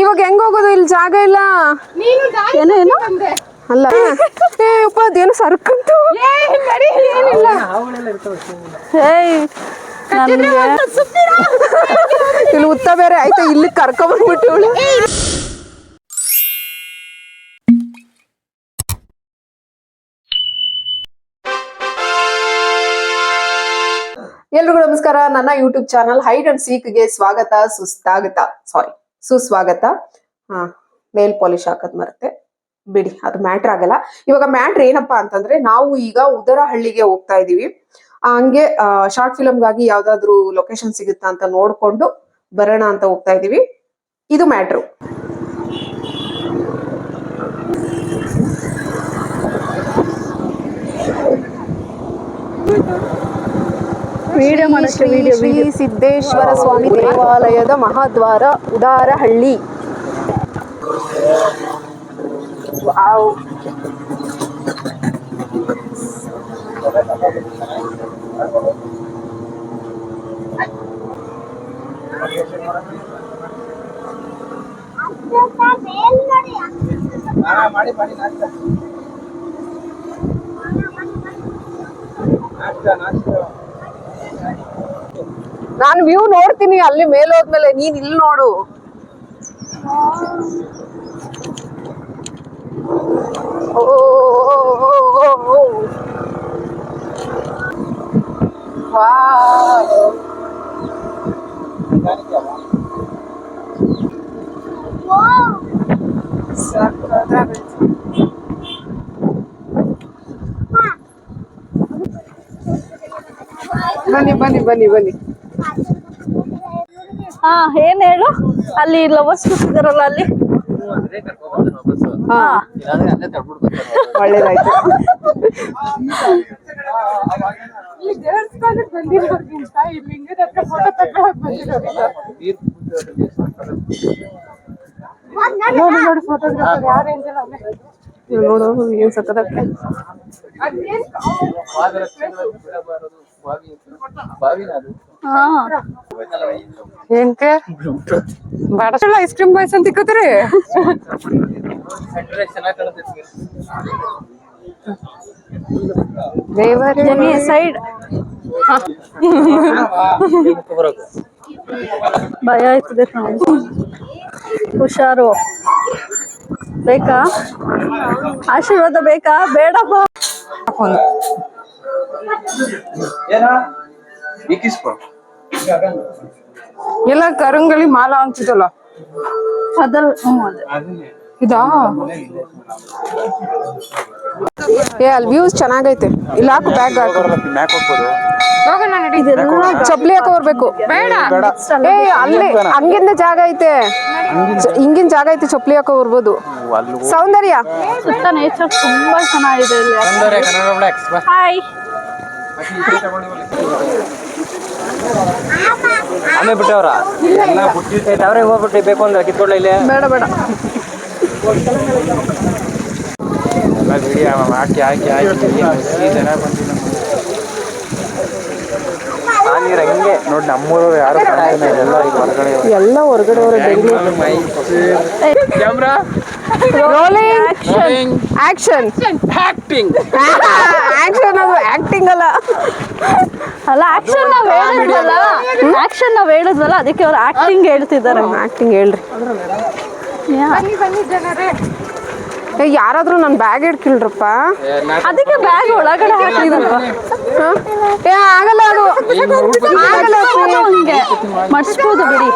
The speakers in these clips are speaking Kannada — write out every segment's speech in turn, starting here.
ಇವಾಗ ಹೆಂಗ್ ಹೋಗೋದು? ಇಲ್ಲಿ ಜಾಗ ಇಲ್ಲ. ನೀನು ದಾರಿ ಏನು ಏನು? ಅಲ್ಲ. ಏ ಅಪ್ಪ ಅದೇನು ಸರ್ಕಂತು? ಏಯ್ ನನಗೆ ಇಲ್ಲಿ ಉತ್ತ ಬೇರೆ ಆಯ್ತಾ ಇಲ್ಲಿ ಕರ್ಕೊಂಡ್ಬಿಟ್ಟು ಇವಳು. ಎಲ್ರಿಗೂ ನಮಸ್ಕಾರ. ನನ್ನ ಯೂಟ್ಯೂಬ್ ಚಾನಲ್ ಹೈಡ್ ಅಂಡ್ ಸೀಕ್ಗೆ ಸ್ವಾಗತ ಸುಸ್ತಾಗತ. ಸಾರಿ ಸುಸ್ವಾಗತ. ನೇಲ್ ಪಾಲಿಶ್ ಹಾಕದ್ ಮರತೆ. ಬಿಡಿ, ಅದು ಮ್ಯಾಟ್ರ್ ಆಗಲ್ಲ. ಇವಾಗ ಮ್ಯಾಟ್ರ್ ಏನಪ್ಪಾ ಅಂತಂದ್ರೆ, ನಾವು ಈಗ ಉದರಹಳ್ಳಿಗೆ ಹೋಗ್ತಾ ಇದೀವಿ. ಹಂಗೆ ಶಾರ್ಟ್ ಫಿಲಮ್ಗಾಗಿ ಯಾವ್ದಾದ್ರು ಲೊಕೇಶನ್ ಸಿಗುತ್ತಾ ಅಂತ ನೋಡ್ಕೊಂಡು ಬರೋಣ ಅಂತ ಹೋಗ್ತಾ ಇದೀವಿ. ಇದು ಮ್ಯಾಟ್ರು ವಿಡಿಯೋ ಮಾಡಕ್ಕೆ ವಿಡಿಯೋ ಶ್ರೀ ಸಿದ್ದೇಶ್ವರ ಸ್ವಾಮಿ ದೇವಾಲಯದ ಮಹಾದ್ವಾರ ಉದಾರಹಳ್ಳಿ. ವಾವ್. ಮಾಡಿ ಮಾಡಿ ನಾಷ್ಟ ನಾಷ್ಟ ನಾಷ್ಟ ನಾನ್ ವ್ಯೂ ನೋಡ್ತೀನಿ ಅಲ್ಲಿ ಮೇಲೆ ಹೋದ್ಮೇಲೆ ನೀನ್ ಇಲ್ಲಿ ನೋಡು. ಬನ್ನಿ ಬನ್ನಿ ಬನ್ನಿ ಬನ್ನಿ. ಹಾ ಏನ್ ಹೇಳು? ಅಲ್ಲಿ ಲವರ್ಸ್ ಕೂತಿದಾರಲ್ಲ ಅಲ್ಲಿ? ಹಾ. ಒಳ್ಳೇದಾಯ್ತು. ನೋಡಿ ನೋಡಿ ಫೋಟೋಗ್ರಾಫರ್ ಏನ್ ಅದೇನ್ ಬಾವಿನ ಅದು. ಹಾ ಏನ್ಕೆ ಬಾಡಸಲ್ಲ ಐಸ್ ಕ್ರೀಮ್ ಬಾಯ್ಸ್ ಅಂತ ಇಕ್ಕತ್ರಿ ಚೆನ್ನಾಗಿ ಕಾಣುತ್ತೆ ದೇವರೇ ಜನಿ ಸೈಡ್ ಬರೋದು ಭಯ ಆಯ್ತದೆ ಫ್ರೆಂಡ್ಸ್ ಹುಷಾರು ಬೇಕಾ ಆಶೀರ್ವಾದ ಬೇಕಾ ಬೇಡಪ್ಪ ಎಲ್ಲ ಕರಂಗಳಿ ಮಾಲ ಅಂತಿದಲ್ಲ. ಅದಲ್ ಇದಾ? ಏ ಅಲ್ಲಿ ವ್ಯೂಸ್ ಚೆನ್ನಾಗೈತೆ. ಇಲ್ಲ ಹಾಕು ಬ್ಯಾಗ್ ಹಾಕು. ಮ್ಯಾಕ್ ಹೋಗ್ಬೋದು ಹೋಗೋಣ ನಡಿ. ಚಪ್ಲಿ ಹಾಕೋ ಬರ್ಬೇಕು. ಬೇಡ. ಏ ಅಲ್ಲಿ ಹಂಗಿಂದ ಜಾಗ ಐತೆ. ಹಿಂಗಿನ ಜಾಗ ಐತೆ ಚಪ್ಲಿ ಹಾಕೋ ಬರ್ಬೋದು. ಸೌಂದರ್ಯ. ಸುತ್ತ ನೇಚರ್ ತುಂಬಾ ಚೆನ್ನಾಗಿದೆ ಹಾಯ್ ಆಮೇಲೆ ಬಿಟ್ಟವ್ರ? ಎಲ್ಲ ಬಿಟ್ಟಿರ್ತೈತೆ ಅವ್ರೆ ಹೋಗ್ಬಿಟ್ಟು ಬೇಕು ಅಂದ್ರೆ ಕಿತ್ಕೊಳ್ಳ ಇಲ್ಲೇ. ಬೇಡ ಬೇಡ. ಎಲ್ಲ ವಿಡಿಯೋ ಹಾಕಿ ಹಾಕಿ ಹಾಕಿ ಜನ ಬಂದಿಲ್ಲ. ನೀರು ಹಂಗೆ. ನೋಡಿ ನಮ್ಮೂರವ್ರು ಯಾರು ಕಾಣ್ತಾನೆ ಎಲ್ಲ ಹೊರಗಡೆ ಎಲ್ಲ ಹೊರಗಡೆ ಅವರ camera rolling action acting action ಅದು ಆಕ್ಟಿಂಗ್ ಅಲ್ಲ ಅಲ್ಲ ಆಕ್ಷನ್ ನಾವು ಹೇಳಿದ್ವಲ್ಲ ಆಕ್ಷನ್ ನಾವು ಹೇಳಿದ್ವಲ್ಲ ಅದಕ್ಕೆ ಅವ್ರು ಆಕ್ಟಿಂಗ್ ಹೇಳ್ತಿದ್ದಾರೆ ಆಕ್ಟಿಂಗ್ ಹೇಳ್ರಿ ಯಾ. ಬನ್ನಿ ಬನ್ನಿ ಜನರೇ ಏ ಯಾರಾದ್ರೂ ನನ್ನ ಬ್ಯಾಗ್ ಇಡ್ಕಿಲ್ರಪ್ಪ ಅದಕ್ಕೆ ಬ್ಯಾಗ್ ಒಳಗಡೆ ಹಾಕಿದ್ರಪ್ಪ ಹ? ಏ ಆಗಲ್ಲ ಅದು ಆಗಲ್ಲ ಮಡ್ಸ್ಬೋದು ಬಿಡಿ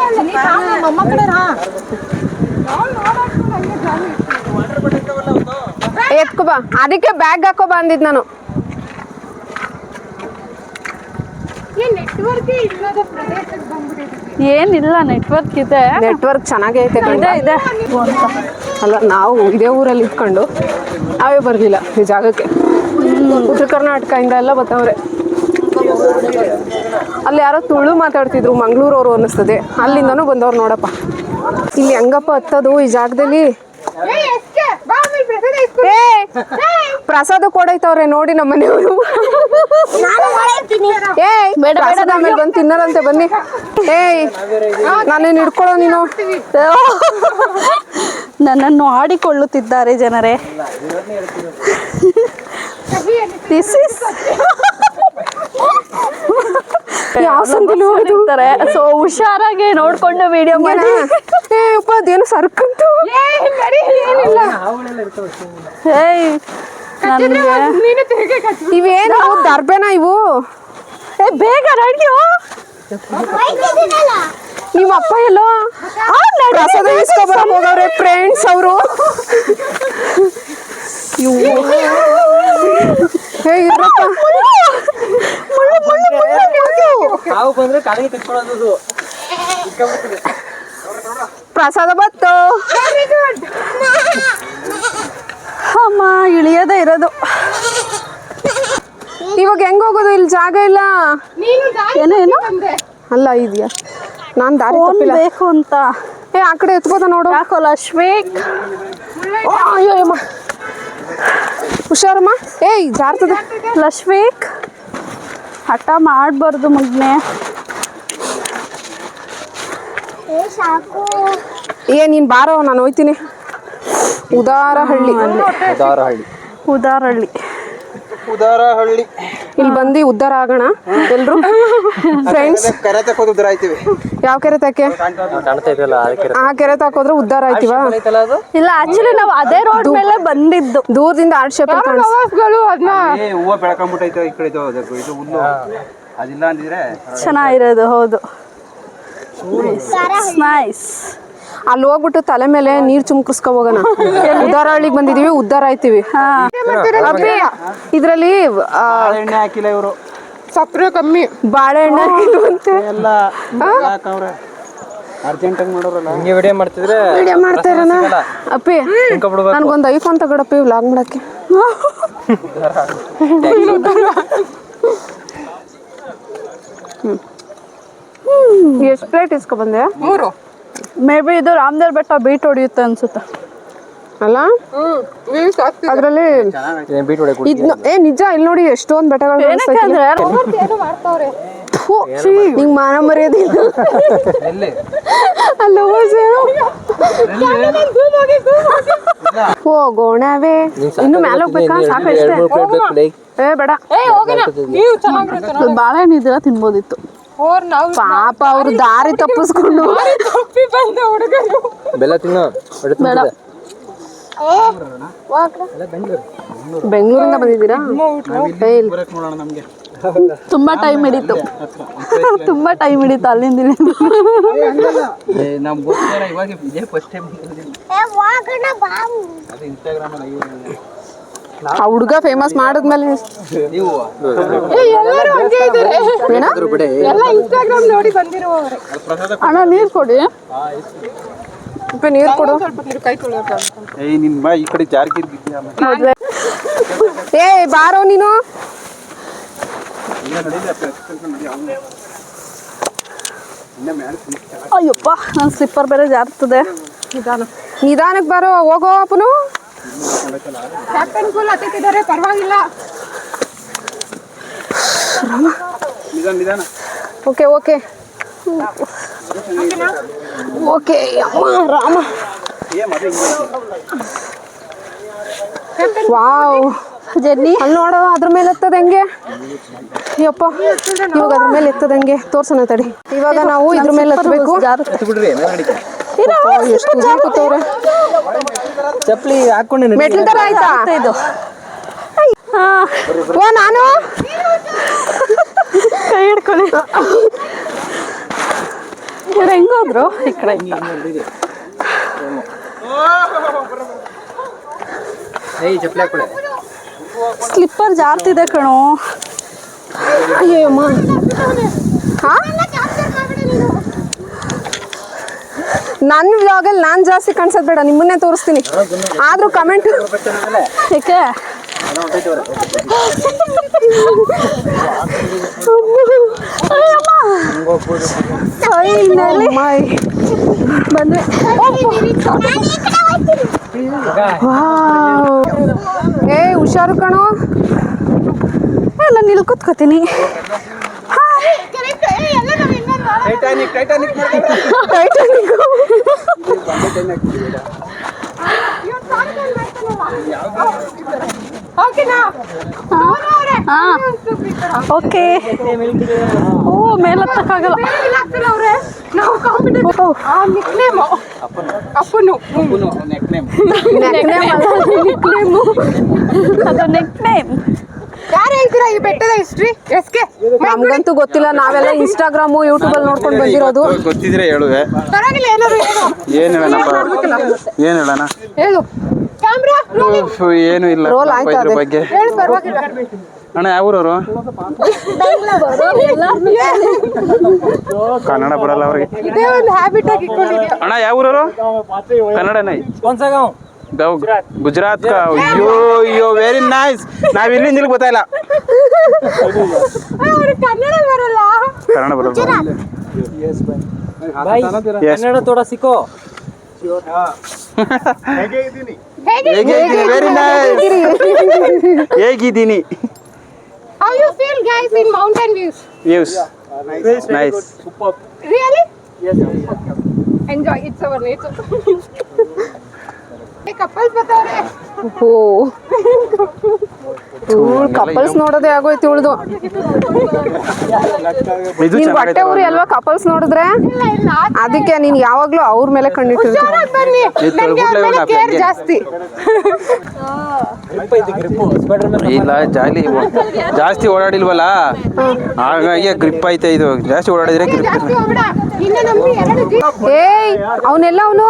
ಎತ್ಕೊ ಬಾ ಅದಕ್ಕೆ ಬ್ಯಾಗ್ ಹಾಕೋ ಬಂದಿದ್ ನಾನು. ಈ ನೆಟ್ವರ್ಕ್ ಇಲ್ಲದ ಪ್ರದೇಶಕ್ಕೆ ಬಂದ್ಬಿಟ್ಟಿದ್ವಿ. ಏನಿಲ್ಲ ನೆಟ್ವರ್ಕ್ ಇದೆ. ನೆಟ್ವರ್ಕ್ ಚೆನ್ನಾಗೇ ಐತೆ ಇದೆ ಅಲ್ಲ ನಾವು ಇದೇ ಊರಲ್ಲಿ ಇಟ್ಕೊಂಡು ನಾವೇ ಬರಲಿಲ್ಲ ಈ ಜಾಗಕ್ಕೆ. ಉತ್ತರ ಕರ್ನಾಟಕದಿಂದ ಎಲ್ಲ ಬರ್ತಾವ್ರೆ ಅಲ್ಲಿ ಯಾರೋ ತುಳು ಮಾತಾಡ್ತಿದ್ರು ಮಂಗಳೂರವರು ಅನ್ನಿಸ್ತದೆ. ಅಲ್ಲಿಂದನೂ ಬಂದವ್ರು ನೋಡಪ್ಪ. ಇಲ್ಲಿ ಹೆಂಗಪ್ಪ ಹತ್ತದು ಈ ಜಾಗದಲ್ಲಿ. ಪ್ರಸಾದ ಇಸ್ಕೊ ಏ ಪ್ರಸಾದ ಕೊಡೈತವ್ರೆ ನೋಡಿ ನಮ್ಮ ಮನೆಯವರು ಏಯ್ ಬೇಡ, ಪ್ರಸಾದ ಬೇಡ, ಆಮೇಲೆ ಬಂದು ತಿನ್ನರಂತೆ ಬನ್ನಿ. ಏಯ್ ನಾನೇನು ಹಿಡ್ಕೊಳ್ಳೋ ನೀನು. ನನ್ನನ್ನು ಆಡಿಕೊಳ್ಳುತ್ತಿದ್ದಾರೆ ಜನರೇ. ದಿಸ್ ಇಸ್ ಯಾವ ಸಂದಿಲು ಸೊ ಹುಷಾರಾಗಿ ನೋಡ್ಕೊಂಡು ವಿಡಿಯೋ ಮಾಡಿ. ಅಪ್ಪ ಅದೇನು ಸರ್ಕಂತು. ಏಯ್ ನನಗೆ ಇವೇನು ದರ್ಬೇನ ಇವು? ಏ ಬೇಗ ನಡ್ಯೋ ನಿಮ್ಮ ಅಪ್ಪ ಎಲ್ಲೋ? ಪ್ರಸಾದ ಹೋಗವ್ರೆ ಫ್ರೆಂಡ್ಸ್ ಅವರು. ಇವು ಹೇ ಇರಪ್ಪ. ಬಂದ್ರೆ ಕಾಲಿಗೆ ಕಟ್ಕೊಳ್ಳೋದು ಪ್ರಸಾದ ಬತ್ತು ಅಮ್ಮ ಇಳಿಯೋದೇ ಇರೋದು. ಇವಾಗ ಹೆಂಗ್ ಹೋಗೋದು? ಇಲ್ಲಿ ಜಾಗ ಇಲ್ಲ. ಏನೋ ಏನೋ? ಅಲ್ಲ ಇದೆಯಾ? ನಾನ್ ದಾರಿ ಬೇಕು ಅಂತ. ಏ ಆ ಕಡೆ ಎತ್ಬೋದ ನೋಡು. ಯಾಕೋ ಲಕ್ಷ್ಮೀಕ್? ಅಯ್ಯೋ ಅಮ್ಮ. ಹುಷಾರಮ್ಮ? ಏಯ್ ಜಾರ್ತದೆ. ಲಕ್ಷ್ಮೀಕ್? ಹಠ ಮಾಡಬಾರ್ದು ಮಗ್ನೆ. ಏ ನೀನ್ ಬಾರೋ ನಾನು ಹೋಯ್ತೀನಿ. ಉದಾರಹಳ್ಳಿ. ಉದಾರಹಳ್ಳಿ. ಉದಾರಳ್ಳಿ ಉದಾರಹಳ್ಳಿ. ಇಲ್ಲಿ ಬಂದು ಉದ್ದಾರ ಆಗೋಣ ಎಲ್ರು? ಫ್ರೆಂಡ್ಸ್ ಕೆರೆ ತಕ್ಕೋದು ಉದ್ದಾರ ಆಯ್ತೀವಿ. ಯಾವ ಕೆರೆ ತಾಕೆ ಕಾಣ್ತಾ ಇದೆಯಲ್ಲ ಅದಕ್ಕೆ ಆ ಕೆರೆ ತಕ್ಕೋದ್ರೆ ಉದ್ದಾರ ಆಯ್ತಿವಾ? ಇಲ್ಲ ಆಕ್ಚುಲಿ ನಾವು ಅದೇ ರೋಡ್ ಮೇಲೆ ಬಂದಿದ್ದು. ದೂರದಿಂದ ಆರ್ಟ್ ಶೇಪ್ ಕಾಣಿಸ್ ಪ್ರವಾಸಗಳು ಅದನ್ನ ಏ ಹೂವು ಬೆಳ್ಕೊಂಬಿಟ್ಟೈತೆ ಈ ಕಡೆ ಇದು ಹುಲ್ಲು. ಅದಿಲ್ಲ ಅಂದಿದ್ರೆ ಚೆನ್ನಾಗಿರೋದು ಹೌದು. ನೈಸ್ ಅಲ್ಲಿ ಹೋಗ್ಬಿಟ್ಟು ತಲೆ ಮೇಲೆ ನೀರ್ ಚುಮ್ಕಿಸ್ಕೊ ಹೋಗೋಣ. ಉದ್ದಾರ ಹಳ್ಳಿಗೆ ಬಂದಿದೀವಿ ಉದ್ದಾರ ಆಯ್ತೀವಿ. ಇದರಲ್ಲಿ ಹಾಕಿಲ್ಲ ಇವರು. ಸಪ್ರೆ ಕಮ್ಮಿ. ಬಾಳೆಹಣ್ಣು ಹಾಕಿಲ್ವಂತೆ ಎಲ್ಲ ಹಾಕವ್ರೆ ಅರ್ಜೆಂಟಾಗಿ ಮಾಡೋರಲ್ಲ? ಹಿಂಗೆ ವಿಡಿಯೋ ಮಾಡ್ತಿದ್ರೆ ವಿಡಿಯೋ ಮಾಡ್ತಾ ಇರೋಣ. ಅಪ್ಪಿ. ನನ್ಗೊಂದು ಐಫೋನ್ ತಗೊಡಪ್ಪಿ ವ್ಲಾಗ್ ಮಾಡಕ್ಕೆ. ಎಷ್ಟು ಪ್ಲೇಟ್ ಇಸ್ಕೊ ಬಂದೆ? ಮೂರು. ಮೇ ಬಿ ಇದು ರಾಮದೇವ್ ಬೆಟ್ಟ ಬೀಟ್ ಹೊಡೆಯುತ್ತೆ ಅನ್ಸುತ್ತೆ. ಅಲ್ಲ? ಅದರಲ್ಲಿ ಏ ನಿಜ ಇಲ್ಲಿ ನೋಡಿ ಎಷ್ಟೊಂದು ಬೆಟ್ಟಗಳು ನಿಂಗ್ ಮಾನ ಮರ್ಯಾದಿಲ್ಲ ಅಲ್ಲ ಹೋಗೋಣವೇ ಇನ್ನು ಮೇಲೆ ಹೋಗ್ಬೇಕಾ? ಸಾಕಷ್ಟೇ ಏ ಬೇಡ. ಬಾಳೆಹಣ್ಣು ಇದ್ರೆ ತಿನ್ಬೋದಿತ್ತು. ನಾವು ಪಾಪ ಅವ್ರು ದಾರಿ ತಪ್ಪಿಸ್ಕೊಂಡು. ತಪ್ಪಿ ಬಂದ ಹುಡುಗರು. ಬೆಲ್ಲ ತಿನ್ನು. ಹೊಡೆ ಬೇಡ. ಬೆಂಗಳೂರಿಂದ ಬಂದಿದ್ದೀರಾ? ತುಂಬಾ ಟೈಮ್ ಹಿಡಿತು. ತುಂಬಾ ಟೈಮ್ ಹಿಡಿತು ಅಲ್ಲಿಂದ ಇಲ್ಲಿಂದ. ಆ ಹುಡುಗ ಫೇಮಸ್ ಮಾಡಿದ್ಮೇಲೆ ನೀವು ಎಲ್ಲರೂ ಹಂಗೆ ಇದ್ದಾರೆ. ಏನ? ಎಲ್ಲ ಇನ್ಸ್ಟಾಗ್ರಾಮ್ ನೋಡಿ ಬಂದಿರುವವ್ರೆ. ಅಣ್ಣ ನೀರು ಕೊಡಿ. ಸ್ವಲ್ಪ ನೀರ್ ಕೊಡು. ಸ್ವಲ್ಪ ನೀರು ಕೈ ತೊಳೆಯೋಕೆ ಏಯ್ ನಿನ್ ಬಾ ಈ ಕಡೆ ಏ ಬಾರೋ ನೀನು. ಅಯ್ಯಪ್ಪ ನನ್ನ ಸ್ಲಿಪ್ಪರ್ ಬೇರೆ ಜಾರ್ತದೆ. ನಿಧಾನಕ್ಕೆ ಬಾರೋ ಹೋಗೋ ಅಪ್ಪನು. ಕ್ಯಾಪ್ಟನ್ ಕೂಲ್ ಹತ್ತಿದ್ದಾರೆ ಪರವಾಗಿಲ್ಲ. ನಿಧಾನ ನಿಧಾನ. ಓಕೆ ಓಕೆ ಓಕೆ ಅಮ್ಮ ರಾಮ. ವಾವ್ ಜರ್ನಿ ಅಲ್ಲಿ ನೋಡು ಅದ್ರ ಮೇಲೆ ಎತ್ತದ ಹೆಂಗೆ? ಯಪ್ಪ ಇವಾಗ ಅದ್ರ ಮೇಲೆ ಎತ್ತದ ಹೆಂಗೆ? ತೋರ್ಸೋಣ ತಡಿ. ಇವಾಗ ನಾವು ಇದ್ರ ಮೇಲೆ ಮೇಲ್ಗಡೆಗೆ ಎಷ್ಟು ಕೂತವ್ರೆ? ಚಪ್ಪಲಿ ಹಾಕೊಂಡೆ ಮೆಟ್ಲು ತರ ಆಯ್ತಾ? ಇದು. ಓ ನಾನು? ಕೈ ಹಿಡ್ಕೊಳ್ಳಿ. ಇವ್ರು ಹೆಂಗೋದ್ರು ಈ ಕಡೆ ಏಯ್ ಚಪ್ಪಲಿ ಹಾಕೊಳ್ಳೆ ಸ್ಲಿಪ್ಪರ್ ಜಾರ್ತಿದೆ ಕಣೋ. ಅಯ್ಯೋ ಹಾ? ನನ್ನ ವ್ಲಾಗಲ್ಲಿ ನಾನು ಜಾಸ್ತಿ ಕಾಣಿಸೋದು ಬೇಡ, ನಿಮ್ಮನ್ನೇ ತೋರಿಸ್ತೀನಿ. ಆದ್ರೂ ಕಮೆಂಟ್ ಏಕೆ? ಏ ಹುಷಾರು ಕಣೋ ಎಲ್ಲ ನಾನು ಇಲ್ಲಿ ಕೂತ್ಕೋತೀನಿ ಟೈಟಾನಿಕ್ ಟೈಟಾನಿಕ್ ಓಕೆನಾ ಹಾ ಓಕೆ ಓ ಮೇಲತ್ತಕ್ಕಾಗಲ್ಲ ನಾವು ಕಾಂಪಿಟೇಷನ್ ಆ ನಿಕ್ನೇಮ್ ಅಪ್ಪನು ನೆಕ್ ನೇಮ್ ಅದು ನೆಕ್ ನೇಮ್ ಯಾರು ಹೇಳ್ತೀರಾ ಈ ಬೆಟ್ಟದ ಹಿಸ್ಟ್ರಿ ಎಸ್ಕೆ ನಮ್ಗಂತೂ ಗೊತ್ತಿಲ್ಲ ನಾವೆಲ್ಲ ಇನ್ಸ್ಟಾಗ್ರಾಮು ಯೂಟ್ಯೂಬ್ ಅಲ್ಲಿ ನೋಡ್ಕೊಂಡು ಬಂದಿರೋದು. ಗೊತ್ತಿದ್ರೆ ಹೇಳುವೆ. ಪರವಾಗಿಲ್ಲ ಏನಾದ್ರು ಹೇಳು. ಏನು ಹೇಳೋಣಪ್ಪ ಏನು ಹೇಳೋಣ? ಹೇಳು. ಕ್ಯಾಮ್ರಾ? ಉಫ್, ಏನು ಇಲ್ಲ. ರೋಲ್ ಆಯ್ತು ಆಯ್ತಾ ಇದ್ರ ಅದೇ? ಬಗ್ಗೆ. ಹೇಳು ಪರವಾಗಿಲ್ಲ. ಅಣ್ಣ ಯಾವ ಊರವರು? ಕನ್ನಡ ಬರಲ್ಲ ಅವ್ರಿಗೆ. ಇದೇ ಒಂದು ಹ್ಯಾಬಿಟ್ ಆಗಿ ಇಟ್ಕೊಂಡಿದ್ಯಾ? ಅಣ್ಣ ಯಾವ ಊರವರು? ಕನ್ನಡನೇ. ಗುಜರಾತ್ ಕಾ ಅಯ್ಯೋ ಅಯ್ಯೋ ವೆರಿ ನೈಸ್ ನಾವ್ ಇಲ್ಲಿಂದ ಇಲ್ಲಿ ಗೊತ್ತಾಯಿಲ್ಲ ಅವ್ರಿಗೆ ಕನ್ನಡ ಬರಲ್ಲ ಕನ್ನಡ ಬರಲ್ಲ Yes. ಕನ್ನಡ ತೋಡ ಸಿಕ್ಕೋ ಹೇಗೆ very nice ಹೇಗಿದ್ದೀನಿ how you feel guys in mountain views views nice really enjoy it's our nature couples ಬರ್ತಾವ್ರೆ couples ನೋಡೋದೇ ಆಗೋಯ್ತು ಉಳ್ದು ಇದು ನೀನ್ ಹೊಟ್ಟೆ ಊರಿ ಅಲ್ವಾ ಕಪಲ್ಸ್ ನೋಡಿದ್ರೆ ಅದಕ್ಕೆ ನೀನ್ ಯಾವಾಗ್ಲೂ ಅವ್ರ ಮೇಲೆ ಕಣ್ಣಿಟ್ಟಿರ್ತೀನಿ ಜಾಸ್ತಿ ಗ್ರಿಪ್ ಐತಿ ಗ್ರಿಪ್ಪು ಸ್ಪೈಡರ್ ಮ್ಯಾನ್ ಇಲ್ಲ ಜಾಲಿ ಜಾಸ್ತಿ ಓಡಾಡಿಲ್ವಲ್ಲ ಹಾಗಾಗಿ ಗ್ರಿಪ್ ಐತೆ ಇದು ಜಾಸ್ತಿ ಓಡಾಡಿದ್ರೆ ಗ್ರಿಪ್ ಏಯ್ ಅವನೆಲ್ಲ ಅವನು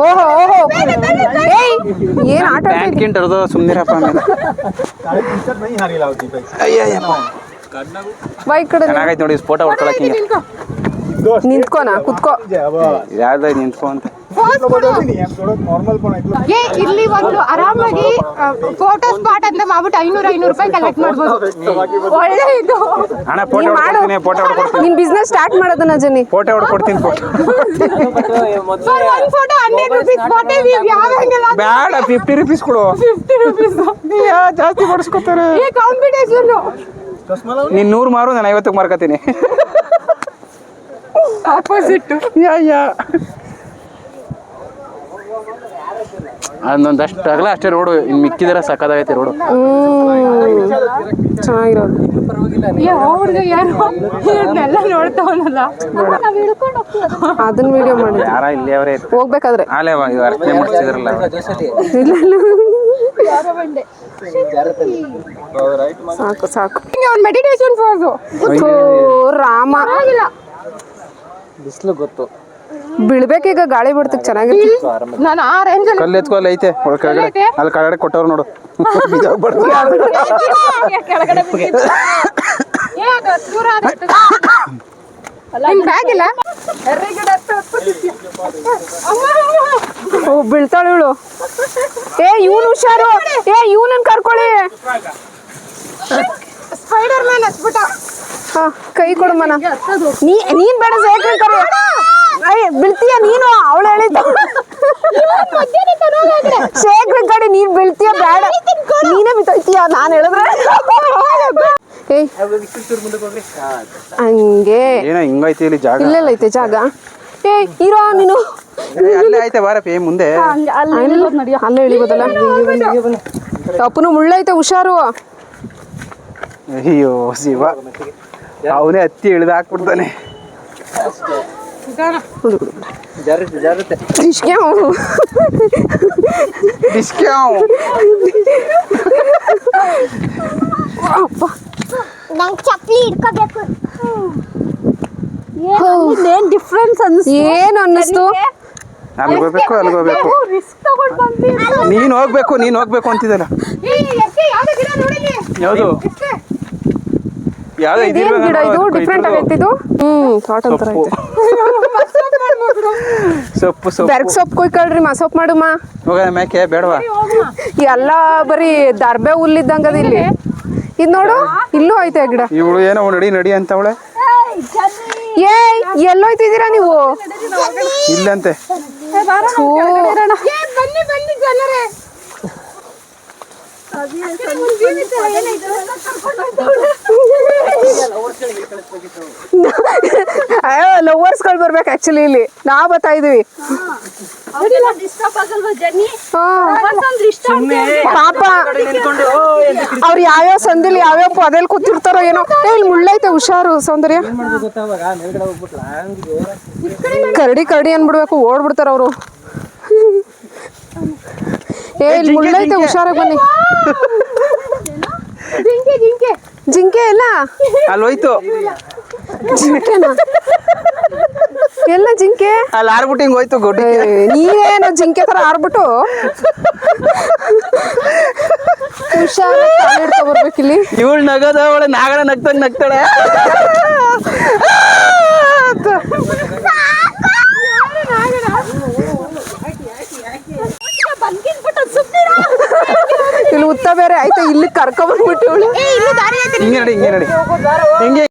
ಓಹೋ ಓಹೋ ಏಯ್ ಏನ್ ಆಟ ಪ್ಯಾಂಟ್ ಗಿಂಟ್ ಹರಿದು ಸುಮ್ಮನಿರಪ್ಪ ಆಮೇಲೆ. ಅಯ್ಯಯ್ಯಪ್ಪ. ಬಾ ಈ ಕಡೆ ಚೆನ್ನಾಗೈತೆ ನೋಡಿ ಹೊಡ್ಕೊಳಕ್ಕೆ ನಿಂತ್ಕೋನ? ಕುತ್ಕೋ. ಯಾವ್ದು ನಿಂತ್ಕೋ ಅಂತ. ಏ ಇಲ್ಲಿ ಒಂದು ಆರಾಮಾಗಿ ಫೋಟೋ ಸ್ಪಾಟ್ ಅಂತ ಮಾಡ್ಬಿಟ್ಟು ಐನೂರ ಐನೂರು ರೂಪಾಯಿ ಕಲೆಕ್ಟ್ ಮಾಡ್ಬೋದು. ಒಳ್ಳೆ ಇದು. ಅಣ್ಣ ಫೋಟೋ ಹೊಡ್ಕೊಡ್ತೀನಿ ಫೋಟೋ ಹೊಡ್ಕೊಡ್ತೀನಿ. ನಿನ್ ಬಿಸ್ನೆಸ್ ಸ್ಟಾರ್ಟ್ ಮಾಡೋದನ್ನ ಜನಿ ಫೋಟೋ ಹೊಡ್ಕೊಡ್ತೀನಿ ಫೋಟೋ ಮೊದಲು for one photo hundred rupees photo ಯಾವ ಹಂಗೆಲ್ಲ ಬೇಡ ಫಿಫ್ಟಿ ರುಪೀಸ್ ಕೊಡು. ಫಿಫ್ಟಿ ರುಪೀಸ್ ಯಾ, ಜಾಸ್ತಿ ಬಡಿಸ್ಕೊತಾರೆ. ಈ ಕಾಂಪಿಟೇಷನ್ ನೀನ್ ನೂರು ಮಾರು ನಾನು ಐವತ್ತಕ್ಕೆ ಮಾರ್ಕತೀನಿ ಆಪೋಸಿಟ್ ಯಾ ಯಾ. ಅದೊಂದಷ್ಟು ಅಗಲ ಅಷ್ಟೇ ರೋಡು ಇನ್ ಮಿಕ್ಕಿದ್ರೆ ಸಕ್ಕದಾಗೈತೆ ರೋಡು. ಹ್ಮ್. ಚೆನ್ನಾಗಿರೋದು. ಯಾರು ಇದನ್ನೆಲ್ಲ ನೋಡ್ತಾವನಲ್ಲ. ಅದನ್ನ. ವಿಡಿಯೋ ಮಾಡಿ ಯಾರ ಇಲ್ಲಿ ಅವರೇ ಹೋಗ್ಬೇಕಾದ್ರೆ. ಆಲೇ ಅರ್ಚನೆ ಮಾಡ್ತಿದ್ರಲ್ಲ ಸಾಕು ಸಾಕು. ಅವ್ನು ಮೆಡಿಟೇಷನ್ ಫೋಸು ರಾಮ. ಬಿಸಿಲು ಗೊತ್ತು. ಬೀಳ್ಬೇಕೀಗ ಗಾಳಿ ಬಿಡ್ತಕ್ ಚೆನ್ನಾಗಿತ್ತು ನಾನು ಆ ರೇಂಜ್ ಕಲ್ಲು ಐತೆ. ಕೆಳಗಡೆ? ಅಲ್ಲಿ ಕೆಳಗಡೆ ಕೊಟ್ಟವ್ರು ನೋಡು. ಬಿದ್ದೋಗ್ಬಾರ್ದು. ಏ ಅದು ದೂರ ನಿನ್ ಬ್ಯಾಗ್ ಇಲ್ಲ? ಓ ಬೀಳ್ತಾಳೆ ಇವಳು. ಏ ಇವನು ಹುಷಾರು. ಏ ಇವನನ್ನ ಕರ್ಕೊಳ್ಳಿ. ಸ್ಪೈಡರ್ ಮ್ಯಾನ್ ಹತ್ಬಿಟ್ಟ. ಹಾ ಕೈ ಕೊಡು ಮನ. ನೀ ನೀನ್ ಬೇಡ ಸೈಕಲ್ ಕರಿ ಅಯ್ಯ ಬೀಳ್ತೀಯ ನೀನು? ಅವಳು ಹೇಳಿದ್ದು. ಕಡೆ ನೀನ್ ಬೀಳ್ತೀಯ ಬೇಡ. ನೀನೇ ಬಿತ್ತೋಯ್ತೀಯ ನಾನು ಹೇಳಿದ್ರೆ? ಹಂಗೆ. ಏನೋ ಹಿಂಗೈತೆ ಇಲ್ಲಿ ಜಾಗ? ಇಲ್ಲೆಲ್ಲ ಐತೆ ಜಾಗ. ಏ ಇರೋ ನೀನು. ಅಲ್ಲೇ ಐತೆ ಬಾರಪ್ಪ ಏ ಮುಂದೆ. ಅಲ್ಲಿ ನಡಿಯೋ. ಅಲ್ಲೇ ಇಳಿಬೋದಲ್ಲ? ಅಪ್ಪನು ಮುಳ್ಳೈತೆ ಹುಷಾರು. ಅಯ್ಯೋ ಶಿವ. ಅವನೇ ಹತ್ತಿ ಇಳ್ದು ಹಾಕ್ಬಿಡ್ತಾನೆ. ಚಪ್ಪಲಿ ಹಿಡ್ಕೋಬೇಕು. ಏನ್ ಡಿಫ್ರೆನ್ಸ್ ಅನ್ಸ್ತು? ಏನ್ ಅನ್ನಿಸ್ತು ಅಲ್ಗೋಬೇಕು ಹೋಗ್ಬೇಕು ಅಲ್ಲಿಗೆ ಹೋಗ್ಬೇಕು. ನೀನು ಹೋಗ್ಬೇಕು ನೀನ್ ಹೋಗ್ಬೇಕು ಅಂತಿದ್ದಲ್ಲ ಯಾವ್ದು ಗಿಡ ನೋಡಿಲಿ ಯಾವುದು ಎಷ್ಟೇ ಯಾವ್ದು ಇದೇನ್ ಗಿಡ ಇದು? ಡಿಫ್ರೆಂಟ್ ಆಗೈತಿ ಇದು? ಹ್ಮ್ ತೋಟ ಅಂತರ ಐತೆ ಸೊಪ್ಪು ಸೊಪ್ಪು. ಬೆರ್ಗ್ ಸೊಪ್ಪು ಕೊಯ್ಕೊಳ್ರಿ ಮಾ ಸೊಪ್ಪು ಮಾಡುಮ್ಮ ಹೋಗೋಣ ಮೇಕೆ ಬೇಡವಾ? ಎಲ್ಲ ಬರೀ ದರ್ಬೆ ಹುಲ್ಲಿದ್ದಂಗದ ಇಲ್ಲಿ. ಇದ್ ನೋಡು ಇಲ್ಲೂ ಐತೆ ಗಿಡ. ಇವಳು ಏನೋ ನಡಿ ನಡಿ ಅಂತ ಅವಳೆ ಏ ಎಲ್ಲೋಯ್ತಿದ್ದೀರಾ ನೀವು? ಇಲ್ಲಂತೆ ಥೂ. ಏ ಬನ್ನಿ ಬನ್ನಿ ಜನರೇ ಅಯ್ಯೋ ಲವರ್ಸ್ಗಳು ಬರ್ಬೇಕು ಆಕ್ಚುಲಿ ಇಲ್ಲಿ. ನಾ ಬರ್ತಾ ಇದೀವಿ. ಪಾಪ ಅವ್ರು ಯಾವ್ಯಾವ ಸಂದಿಲಿ ಯಾವ್ಯಾವ ಪದಲ್ಲಿ ಕೂತಿರ್ತಾರೋ ಏನೋ. ಇಲ್ಲಿ ಮುಳ್ಳೈತೆ ಹುಷಾರು ಸೌಂದರ್ಯ. ಕರಡಿ ಕರಡಿ ಅನ್ಬಿಡ್ಬೇಕು ಓಡ್ಬಿಡ್ತಾರ ಅವರು. ಏ ಇಲ್ಲಿ ಮುಳ್ಳೈತೆ ಹುಷಾರಾಗಿ ಬನ್ನಿ ಜಿಂಕೆ ಎಲ್ಲ ಅಲ್ಲಿ ಹೋಯ್ತು ಜಿಂಕೆನಾ ಎಲ್ಲ ಜಿಂಕೆ ಅಲ್ಲಿ ಆರ್ಬಿಟ್ಟು ಹಿಂಗ್ ಹೋಯ್ತು ಗೊಡ್ಡಿ ನೀನೇನು ಜಿಂಕೆ ತರ ಆರ್ಬಿಟ್ಟು ಹುಷಾರಾಗಿ ಬರ್ಬೇಕಿಲ್ಲಿ ಇವಳು ನಗದ ಅವಳೆ ನಾಗರ ನಗ್ತಂಗ್ ನಗ್ತಾಳೆ ಇಲ್ಲಿ ಉತ್ತ ಬೇರೆ ಆಯ್ತಾ ಇಲ್ಲಿ ಕರ್ಕೊಂಡ್ಬಿಟ್ಟು ಇವಳು. ಹಿಂಗೆ ನಡಿ ಹಿಂಗೆ ನಡಿ. ಹಿಂಗೆ